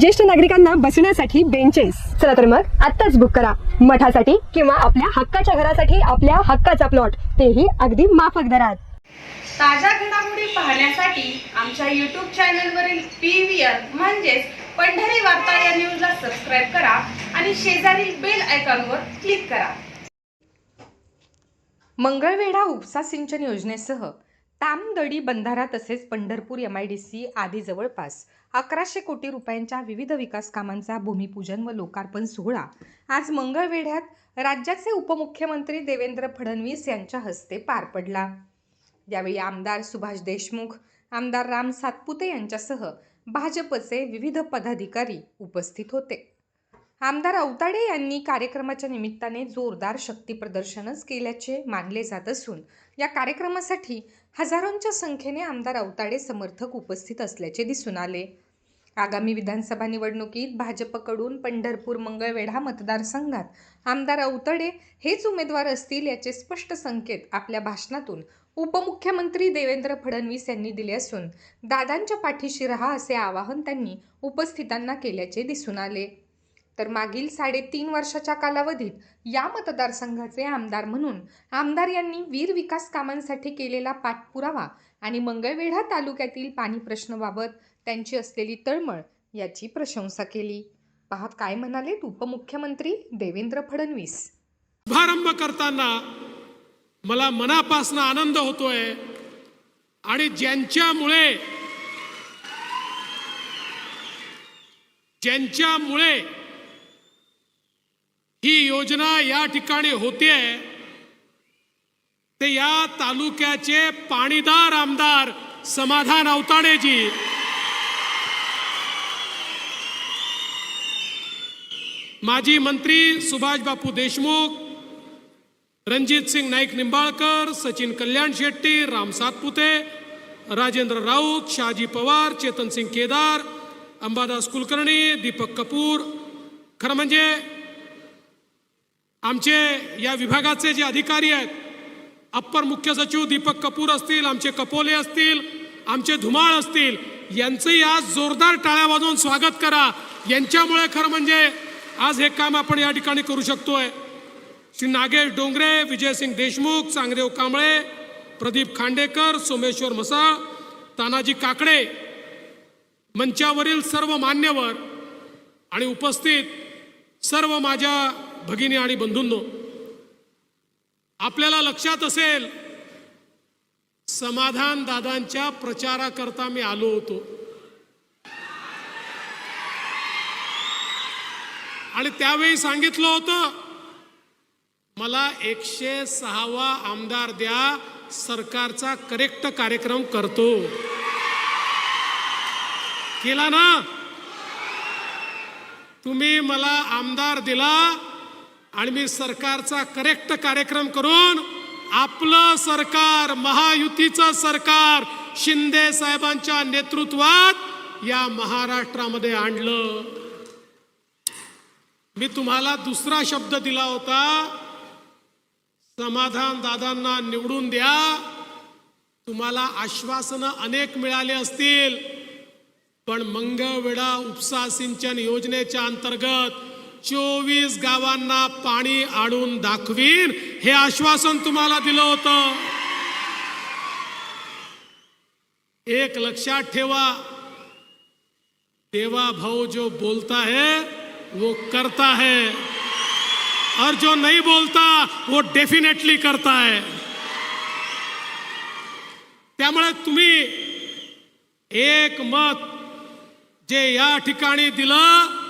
ज्येष्ठ नागरिकांना बसण्यासाठी बेंचेस चला तर मग आत्ताच बुक करा. मठासाठी किंवा आपल्या हक्काच्या घरासाठी आपल्या हक्काचा प्लॉट तेही अगदी माफक दरात. ताज्या घडामोडी पाहण्यासाठी आमच्या यूट्यूब चॅनलवरील पी व्ही आर म्हणजेच पंढरी वार्ता या न्यूजला सबस्क्राईब करा आणि शेजारील बेल आयकॉनवर क्लिक करा. मंगळवेढा उपसा सिंचन योजनेसह तामदडी बंधारा तसेच Pandharpur M I D C आदी जवळपास अकराशे कोटी रुपयांच्या विविध विकास कामांचा भूमिपूजन व लोकार्पण सोहळा. आज मंगळवेढ्यात राज्याचे उपमुख्यमंत्री देवेंद्र फडणवीस यांच्या हस्ते पार पडला. यावेळी आमदार सुभाष देशमुख आमदार राम सातपुते यांच्यासह भाजपचे विविध पदाधिकारी उपस्थित होते. आमदार अवताडे यांनी कार्यक्रमाच्या निमित्ताने जोरदार शक्ती प्रदर्शनच केल्याचे मानले जात असून या कार्यक्रमासाठी हजारोंच्या संख्येने आमदार अवताडे समर्थक उपस्थित असल्याचे दिसून आले. आगामी विधानसभा निवडणुकीत भाजपकडून पंढरपूर मंगळवेढा मतदारसंघात आमदार अवतडे हेच उमेदवार असतील याचे स्पष्ट संकेत आपल्या भाषणातून उपमुख्यमंत्री देवेंद्र फडणवीस यांनी दिले असून दादांच्या पाठीशी रहा असे आवाहन त्यांनी उपस्थितांना केल्याचे दिसून आले. तर मागील साडेतीन वर्षाच्या कालावधीत या मतदारसंघाचे आमदार म्हणून आमदार यांनी वीर विकास कामांसाठी केलेला पाठपुरावा आणि मंगळवेढा तालुक्यातील पाणी प्रश्नाबाबत त्यांची असलेली तळमळ याची प्रशंसा केली. पहा काय म्हणालेत उपमुख्यमंत्री देवेंद्र फडणवीस. शुभारंभ करताना मला मनापासून आनंद होतोय आणि ज्यांच्यामुळे ज्यांच्यामुळे ही योजना या ठिकाणी होतीये ते या तालुक्याचे पाणीदार आमदार समाधान अवताडेजी माजी मंत्री सुभाष बापू देशमुख रणजित सिंग नाईक निंबाळकर सचिन कल्याण शेट्टी राम सातपुते राजेंद्र राऊत शहाजी पवार चेतन सिंग केदार अंबादास कुलकर्णी दीपक कपूर. खरं म्हणजे आमचे या विभागाचे जे अधिकारी आहेत अप्पर मुख्य सचिव दीपक कपूर असतील आमचे कपोले असतील आमचे धुमाळ असतील यांचंही आज जोरदार टाळ्या वाजवून स्वागत करा. यांच्यामुळे खरं म्हणजे आज हे काम आपण या ठिकाणी करू शकतोय. श्री नागेश डोंगरे विजयसिंग देशमुख चांगदेव कांबळे प्रदीप खांडेकर सोमेश्वर मसाळ तानाजी काकडे मंचावरील सर्व मान्यवर आणि उपस्थित सर्व माझ्या भगिनी आणि बंधूंनो आपल्याला लक्षात असेल समाधान दादांच्या प्रचाराकरता मी आलो होतो. आणि त्यावेळी सांगितलं होतं मला एकशे सहावा आमदार द्या सरकारचा करेक्ट कार्यक्रम करतो. केला ना? तुम्ही मला आमदार दिला आणि मी सरकारचा करेक्ट कार्यक्रम करून आपलं सरकार महायुतीचं सरकार शिंदे साहेबांच्या नेतृत्वात या महाराष्ट्रामध्ये आणलं. मी तुम्हाला दुसरा शब्द दिला होता. समाधान दादांना निवडून द्या. तुम्हाला आश्वासनं अनेक मिळाले असतील. पण मंगळवेढा उपसा सिंचन योजनेच्या अंतर्गत चोवीस गावांना पाणी आणून दाखवीन हे आश्वासन तुम्हाला दिलं होतं. एक लक्षात ठेवा. देवा भाऊ जो बोलता है वो करता है और जो नहीं बोलता वो डेफिनेटली करता है। त्यामुळे तुम्ही एक मत जे या ठिकाणी दिलं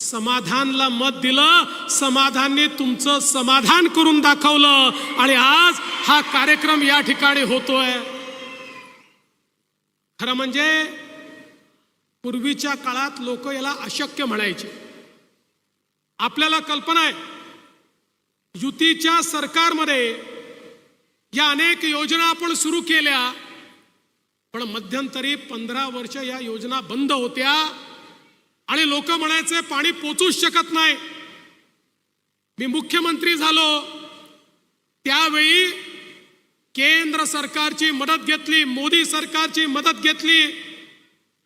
समाधानला मत दिलं समाधानने तुमचं समाधान करून दाखवलं आणि आज हा कार्यक्रम या ठिकाणी होतोय. खरं म्हणजे पूर्वीच्या काळात लोक याला अशक्य म्हणायचे. आपल्याला कल्पना आहे युतीच्या सरकारमध्ये या अनेक योजना आपण सुरू केल्या पण मध्यंतरी पंधरा वर्ष या योजना बंद होत्या आणि लोक म्हणायचे पाणी पोचूच शकत नाही. मी मुख्यमंत्री झालो त्यावेळी केंद्र सरकारची मदत घेतली मोदी सरकारची मदत घेतली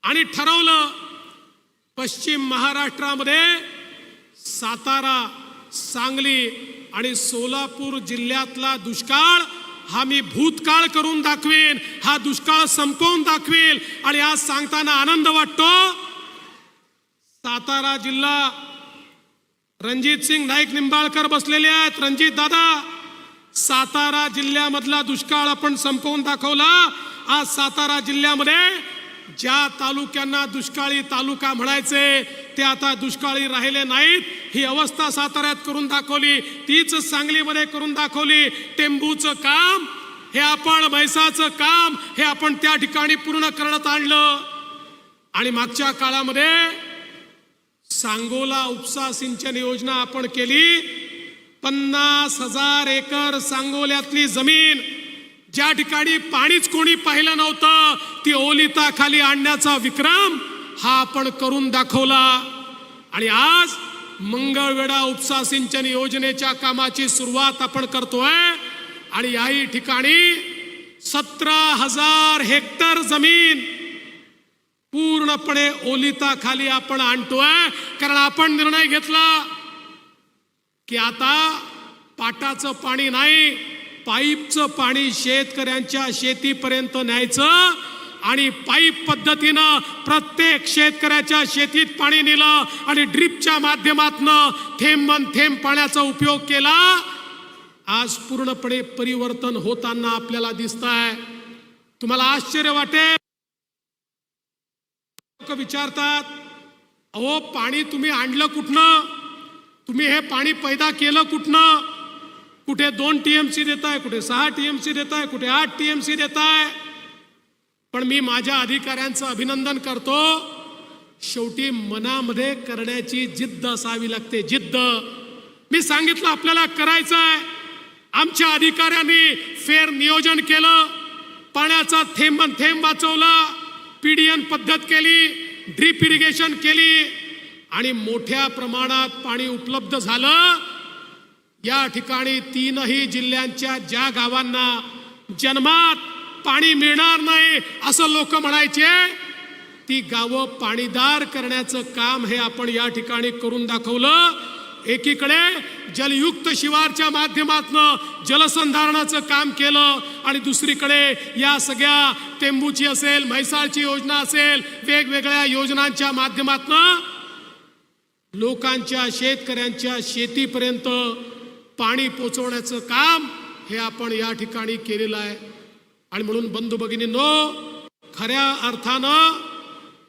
आणि ठरवलं पश्चिम महाराष्ट्रामध्ये सातारा सांगली आणि सोलापूर जिल्ह्यातला दुष्काळ हा मी भूतकाळ करून दाखवेन. हा दुष्काळ संपवून दाखवेल. आणि आज सांगताना आनंद वाटतो. सातारा जिल्हा रणजित सिंग नाईक निंबाळकर बसलेले आहेत. रणजित दादा सातारा जिल्ह्यामधला दुष्काळ आपण संपवून दाखवला. आज सातारा जिल्ह्यामध्ये ज्या तालुक्यांना दुष्काळी तालुका म्हणायचे ते आता दुष्काळी राहिले नाहीत. ही अवस्था साताऱ्यात करून दाखवली तीच सांगलीमध्ये करून दाखवली. टेंबूचं काम हे आपण म्हैसाचं काम हे आपण त्या ठिकाणी पूर्ण करण्यात आणलं. आणि मागच्या काळामध्ये सांगोला उपसा सिंचन योजना आपण केली. पन्नास हजार एकर सांगोल्यातली जमीन ज्या ठिकाणी पाणीच कोणी पाहिलं नव्हतं ती ओलिता खाली आणण्याचा विक्रम हा आपण करून दाखवला. आणि आज मंगळवेढा उपसा सिंचन योजनेच्या कामाची सुरुवात आपण करतोय. आणि याही ठिकाणी सतरा हजार हेक्टर जमीन पूर्णपणे ओलिता खाली आपण आणतोय. कारण आपण निर्णय घेतला की आता पाटाचं पाणी नाही पाईपचं पाणी शेतकऱ्यांच्या शेतीपर्यंत न्यायचं आणि पाईप पद्धतीनं प्रत्येक शेतकऱ्याच्या शेतीत पाणी नेलं आणि ड्रिपच्या माध्यमातनं थेंब थेंब पाण्याचा उपयोग केला. आज पूर्णपणे परिवर्तन होताना आपल्याला दिसत आहे तुम्हाला आश्चर्य वाटेल. लोक विचारतात अहो पाणी तुम्ही आणलं कुठनं? तुम्ही हे पाणी पैदा केलं कुठनं? कुठे दोन टी एम सी देताय कुठे सहा टी एम सी देताय कुठे आठ टी एम सी देताय. पण मी माझ्या अधिकाऱ्यांचं अभिनंदन करतो. शेवटी मनामध्ये करण्याची जिद्द असावी लागते. जिद्द. मी सांगितलं आपल्याला करायचं आहे आमच्या अधिकाऱ्यांनी फेर नियोजन केलं. पाण्याचा थेंब थेंब वाचवला. पीडीएन पद्धत केली. ड्रीप इरिगेशन केली. आणि मोठ्या प्रमाणात पाणी उपलब्ध झालं. या ठिकाणी तीनही जिल्ह्यांच्या ज्या गावांना जन्मात पाणी मिळणार नाही असं लोक म्हणायचे ती गावं पाणीदार करण्याचं काम हे आपण या ठिकाणी करून दाखवलं. एकीकडे जलयुक्त शिवारच्या माध्यमातनं जलसंधारणाचं काम केलं आणि दुसरीकडे या सगळ्या टेंबूची असेल म्हैसाळची योजना असेल वेगवेगळ्या योजनांच्या माध्यमातनं लोकांच्या शेतकऱ्यांच्या शेतीपर्यंत पाणी पोचवण्याचं काम हे आपण या ठिकाणी केलेलं आहे. आणि म्हणून बंधू भगिनींनो खऱ्या अर्थानं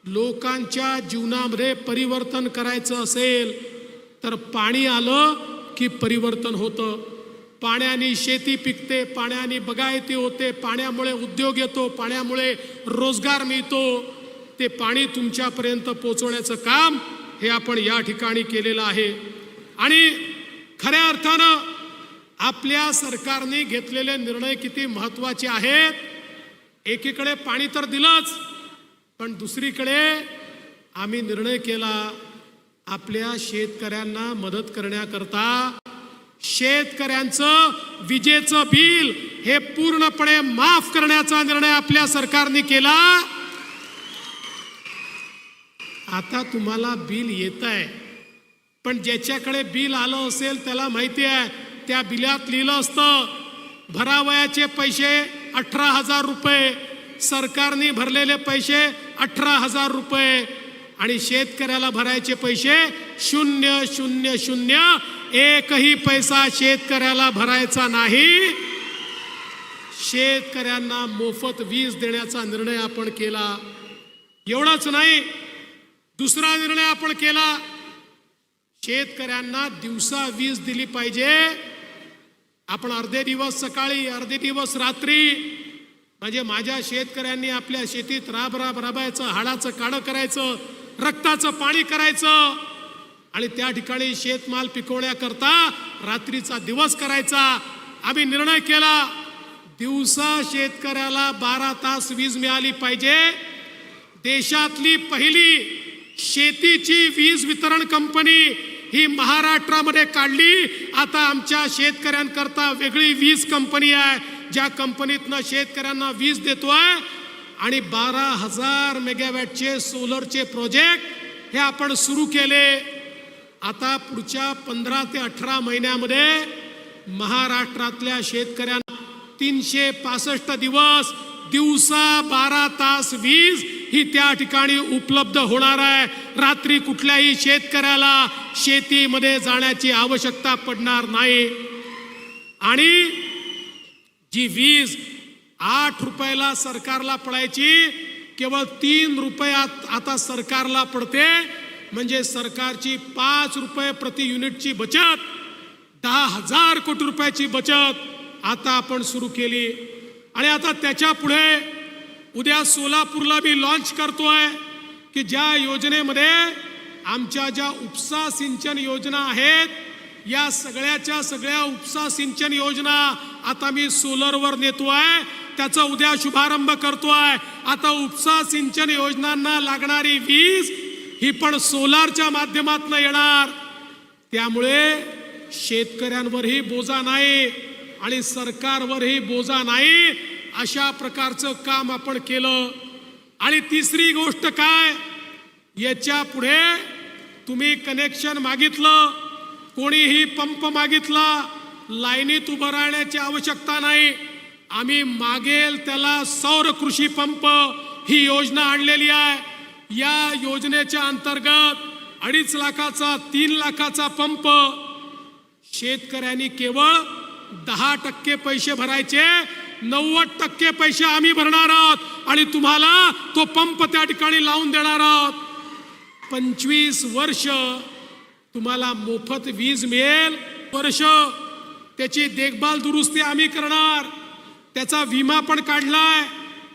लोकांच्या जीवनामध्ये परिवर्तन करायचं असेल तर पाणी आलं की परिवर्तन होतं. पाण्याने शेती पिकते पाण्याने बगायती होते पाण्यामुळे उद्योग येतो पाण्यामुळे रोजगार मिळतो. ते पाणी तुमच्यापर्यंत पोचवण्याचं काम हे आपण या ठिकाणी केलेलं आहे. आणि खऱ्या अर्थानं आपल्या सरकारने घेतलेले निर्णय किती महत्त्वाचे आहेत? एकीकडे पाणी तर दिलंच पण दुसरीकडे आम्ही निर्णय केला आपल्या शेतकऱ्यांना मदत करण्याकरता शेतकऱ्यांचं विजेचं बिल हे पूर्णपणे माफ करण्याचा निर्णय आपल्या सरकारने केला. आता तुम्हाला बिल येत आहे पण ज्याच्याकडे बिल आलं असेल त्याला माहिती आहे त्या बिलात लिहिलं असतं भरावयाचे पैसे अठरा हजार रुपये सरकारने भरलेले पैसे अठरा हजार रुपये आणि शेतकऱ्याला भरायचे पैसे शून्य शून्य शून्य. एकही पैसा शेतकऱ्याला भरायचा नाही. शेतकऱ्यांना मोफत वीज देण्याचा निर्णय आपण केला. एवढाच नाही दुसरा निर्णय आपण केला. शेतकऱ्यांना दिवसा वीज दिली पाहिजे. आपण अर्धे दिवस सकाळी अर्धे दिवस रात्री म्हणजे माझ्या शेतकऱ्यांनी आपल्या शेतीत राब राब राबायचं हाडाचं काढं करायचं रक्ताचं पाणी करायचं आणि त्या ठिकाणी शेतमाल पिकवण्याकरता रात्रीचा दिवस करायचा. आम्ही निर्णय केला दिवसा शेतकऱ्याला बारा तास वीज मिळाली पाहिजे. देशातली पहिली शेतीची वीज वितरण कंपनी ही महाराष्ट्रामध्ये काढली. आता आमच्या शेतकऱ्यांकरता वेगळी वीज कंपनी आहे. ज्या कंपनीतनं शेतकऱ्यांना वीज देतोय आणि बारा हजार मेगावॅटचे सोलरचे प्रोजेक्ट हे आपण सुरू केले. आता पुढच्या पंधरा ते अठरा महिन्यामध्ये महाराष्ट्रातल्या शेतकऱ्यांना तीनशे पासष्ट दिवस दिवसा बारा तास वीज ही त्या ठिकाणी उपलब्ध होणार आहे. रात्री कुठल्याही शेतकऱ्याला शेतीमध्ये जाण्याची आवश्यकता पडणार नाही. आणि जी वीज आठ रुपयाला सरकारला पडायची केवळ तीन रुपयात आता सरकारला पडते. म्हणजे सरकारची पाच रुपये प्रति युनिटची बचत दहा हजार कोटी रुपयाची बचत आता आपण सुरू केली. आणि आता त्याच्या पुढे उद्या सोलापूरला मी लॉन्च करतोय की ज्या योजनेमध्ये आमच्या ज्या उपसा सिंचन योजना आहेत या सगळ्याच्या सगळ्या उपसा सिंचन योजना आता मी सोलरवर नेतो आहे त्याचा उद्या शुभारंभ करतो आहे आता उपसा सिंचन योजनांना लागणारी वीज ही पण सोलारच्या माध्यमातून येणार. त्यामुळे शेतकऱ्यांवरही बोजा नाही आणि सरकारवरही बोजा नाही. अशा प्रकारचं काम आपण केलं. आणि तिसरी गोष्ट काय? याच्यापुढे तुम्ही कनेक्शन मागितलं. कोणीही पंप मागितला. लाईनीत उभं राहण्याची आवश्यकता नाही. आम्ही मागेल त्याला सौर कृषी पंप ही योजना आणलेली आहे. या योजनेच्या अंतर्गत अडीच लाखाचा तीन लाखाचा पंप शेतकऱ्यांनी केवळ दहा टक्के पैसे भरायचे. नव्वद टक्के पैसे आम्ही भरणार आहोत आणि तुम्हाला तो पंप त्या ठिकाणी लावून देणार आहोत. पंचवीस वर्ष तुम्हाला मोफत वीज मिळेल. वर्ष त्याची देखभाल दुरुस्ती आम्ही करणार. त्याचा विमा पण काढलाय.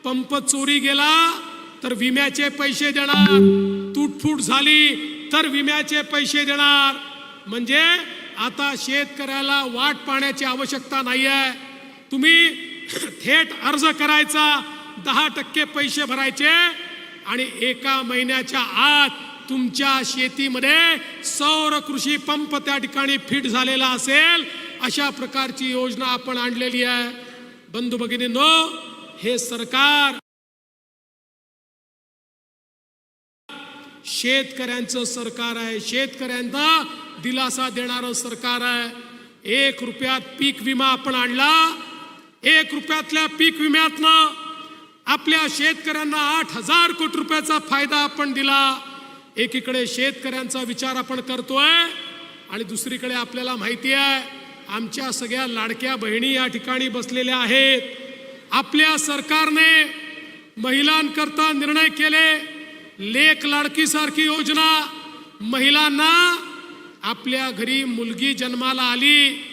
पंप चोरी गेला तर विम्याचे पैसे देणार. तुटफूट झाली तर विम्याचे पैसे देणार. म्हणजे आता शेतकऱ्याला वाट पाहण्याची आवश्यकता नाही आहे तुम्ही थेट अर्ज करायचा दहा टक्के पैसे भरायचे आणि एका महिन्याच्या आत तुमच्या शेतीमध्ये सौर कृषी पंप त्या ठिकाणी फिट झालेला असेल अशा प्रकारची योजना आपण आणलेली आहे. बंधू भगिनींनो हे सरकार शेतकऱ्यांचं सरकार आहे. शेतकऱ्यांना दिलासा देणारं सरकार आहे. एक रुपयात पीक विमा आपण आणला एक रुपयातल्या पीक विम्यातनं आपल्या शेतकऱ्यांना आठ हजार कोटी रुपयाचा फायदा आपण दिला. एकीकडे शेतकऱ्यांचा विचार आपण करतोय आणि दुसरीकडे आपल्याला माहिती आहे आमच्या सगळ्या लाडक्या बहिणी या ठिकाणी बसलेल्या आहेत. आपल्या सरकारने महिलांकरता निर्णय केले. लेख लाडकीसारखी योजना. महिलांना आपल्या घरी मुलगी जन्माला आली.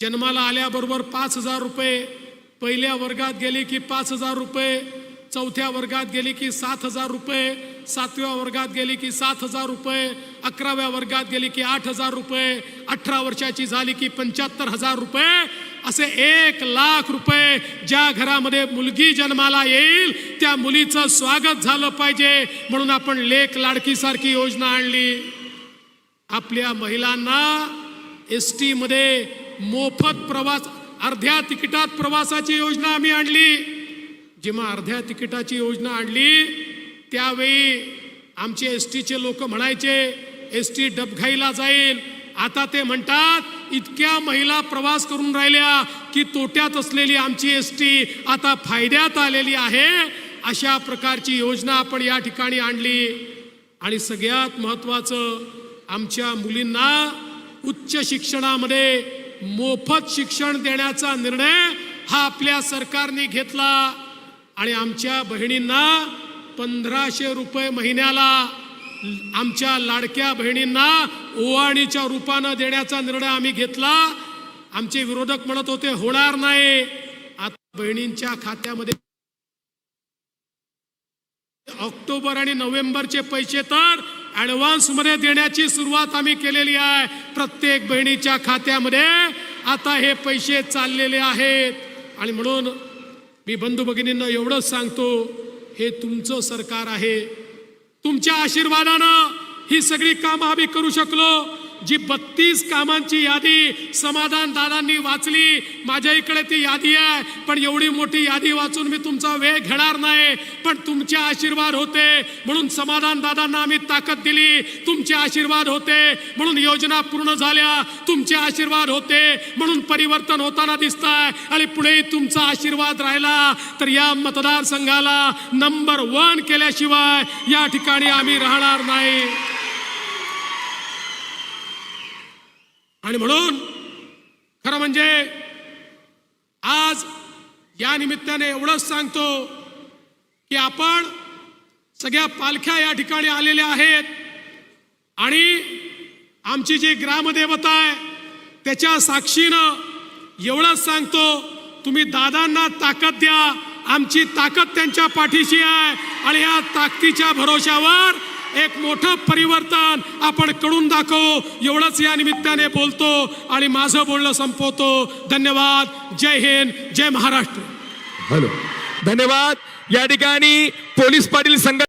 जन्माला आल्याबरोबर पाच हजार रुपये पहिल्या वर्गात गेले की पाच हजार रुपये चौथ्या वर्गात गेले की सात हजार रुपये सातव्या वर्गात गेले की सात हजार रुपये अकराव्या वर्गात गेली की आठ हजार रुपये अठरा वर्षाची झाली की पंच्याहत्तर हजार रुपये असे एक लाख रुपये ज्या घरामध्ये मुलगी जन्माला येईल त्या मुलीचं स्वागत झालं पाहिजे म्हणून आपण लेख लाडकीसारखी योजना आणली. आपल्या महिलांना एस टीमध्ये मोफत प्रवास अर्ध्या तिकिटात प्रवासाची योजना आम्ही आणली. जेव्हा अर्ध्या तिकिटाची योजना आणली त्यावेळी आमचे एस टीचे लोक म्हणायचे एस टी डबघाईला जाईल. आता ते म्हणतात इतक्या महिला प्रवास करून राहिल्या की तोट्यात असलेली आमची एस टी आता फायद्यात आलेली आहे. अशा प्रकारची योजना आपण या ठिकाणी आणली. आणि सगळ्यात महत्त्वाचं आमच्या मुलींना उच्च शिक्षणामध्ये मोफत शिक्षण देण्याचा निर्णय हा आपल्या सरकारने घेतला. आणि आमच्या बहिणींना पंधराशे रुपये महिन्याला आमच्या लाडक्या बहिणींना ओवाणीच्या रूपानं देण्याचा निर्णय आम्ही घेतला. आमचे विरोधक म्हणत होते होणार नाही. आता बहिणींच्या खात्यामध्ये ऑक्टोबर आणि नोव्हेंबरचे पैसे तर ॲडव्हान्समध्ये देण्याची सुरुवात आम्ही केलेली आहे. प्रत्येक बहिणीच्या खात्यामध्ये आता हे पैसे चाललेले आहेत. आणि म्हणून मी बंधू भगिनींना एवढंच सांगतो हे तुमचं सरकार आहे. तुमच्या आशीर्वादानं ही सगळी कामं आम्ही करू शकलो. जी बत्तीस कामांची यादी समाधान दादांनी वाचली माझ्या इकडे ती यादी आहे पण एवढी मोठी यादी वाचून मी तुमचा वेळ घेणार नाही. पण तुमचे आशीर्वाद होते म्हणून समाधान दादांना आम्ही ताकद दिली. तुमचे आशीर्वाद होते म्हणून योजना पूर्ण झाल्या. तुमचे आशीर्वाद होते म्हणून परिवर्तन होताना दिसत आहे आणि पुढेही तुमचा आशीर्वाद राहिला तर या मतदारसंघाला नंबर वन केल्याशिवाय या ठिकाणी आम्ही राहणार नाही. आणि म्हणून खरं म्हणजे आज या निमित्ताने एवढंच सांगतो की आपण सगळ्या पालख्या या ठिकाणी आलेल्या आहेत आणि आमची जी ग्रामदेवता आहे त्याच्या साक्षीनं एवढंच सांगतो तुम्ही दादांना ताकद द्या आमची ताकद त्यांच्या पाठीशी आहे आणि या ताकदीच्या भरोशावर एक मोठं परिवर्तन आपण करून दाखवू. एवढंच या निमित्ताने बोलतो आणि माझं बोलणं संपवतो. धन्यवाद. जय हिंद. जय महाराष्ट्र. हॅलो. धन्यवाद. या ठिकाणी पोलीस पाटील संघ